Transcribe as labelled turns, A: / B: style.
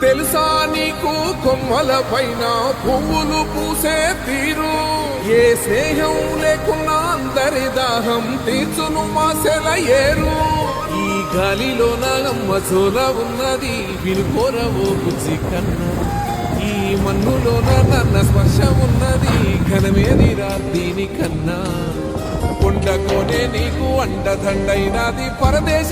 A: తెలుసా నీకు? కొమ్మల పైన పువ్వులు పూసే తీరు. ఏ స్నేహం లేకున్నా అందరి దాహం తీర్చును మాసెల ఏరు. ఈ గాలిలో నమ్మ చోల ఉన్నది వినుకోరవో బుజ్జి కన్నా. ఈ మన్నులోన నన్న స్పర్శ ఉన్నది ఘనమేదిరా దీనికన్నా కొండకోనే నీకు అండదండైనది పరదేశ